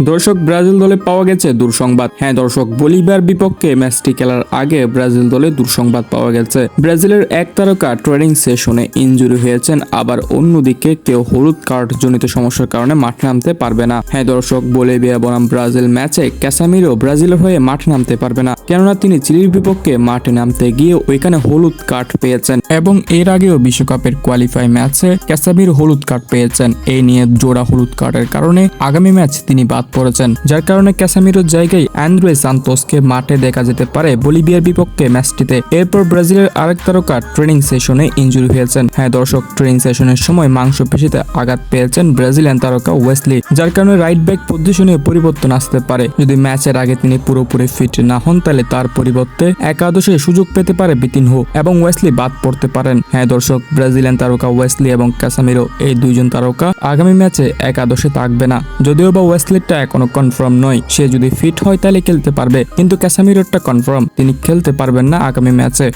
দর্শক, ব্রাজিল দলে পাওয়া গেছে দুঃসংবাদ। হ্যাঁ দর্শক, বলিভিয়ার বিপক্ষে ম্যাচটি খেলার আগে ব্রাজিল দলে দুঃসংবাদ পাওয়া গেছে। ব্রাজিলের এক তারকা ট্রেনিং সেশনে ইনজুরি হয়েছেন, আবার অন্যদিকে কেউ হলুদ কার্ড জনিত সমস্যার কারণে মাঠে নামতে পারবে না। হ্যাঁ দর্শক, বলিভিয়া বনাম ব্রাজিল ম্যাচে ক্যাসামিরো ব্রাজিলের হয়ে মাঠে নামতে পারবে না, কেননা তিনি চিলির বিপক্ষে মাঠে নামতে গিয়ে ওইখানে হলুদ কার্ড পেয়েছেন এবং এর আগেও বিশ্বকাপের কোয়ালিফাই ম্যাচে ক্যাসামির হলুদ কার্ড পেয়েছেন। এই নিয়ে জোড়া হলুদ কার্ডের কারণে আগামী ম্যাচ তিনি বাদ পড়েছেন। যার কারণে ক্যাসামিরোর জায়গায় অ্যান্ড্রে সান্তোসকে মাঠে দেখা যেতে পারে বলিভিয়ার বিপক্ষে ম্যাচটিতে। এরপর ব্রাজিলের আরেক তারকা ট্রেনিং সেশনে ইনজুরি হয়েছেন। হ্যাঁ দর্শক, ট্রেনিং সেশনের সময় মাংসপেশিতে আঘাত পেয়েছেন ব্রাজিলিয়ান তারকা ওয়েসলি, যার কারণে রাইট ব্যাক পজিশনে পরিবর্তন আসতে পারে। যদি ম্যাচের আগে তিনি পুরোপুরি ফিট না হন, তাহলে তার পরিবর্তে একাদশে সুযোগ পেতে পারে বিতিনহো এবং ওয়েসলি বাদ পড়তে পারেন। হ্যাঁ দর্শক, ব্রাজিলিয়ান তারকা ওয়েসলি এবং ক্যাসামিরো এই দুইজন তারকা আগামী ম্যাচে একাদশে থাকবে না। যদিও বা ওয়েসলিটা এখনও কনফার্ম নয়। সে যদি ফিট হয় তাহলে খেলতে পারবে। কিন্তু ক্যাসামিরোটা কনফার্ম তিনি খেলতে পারবেন না আগামী ম্যাচে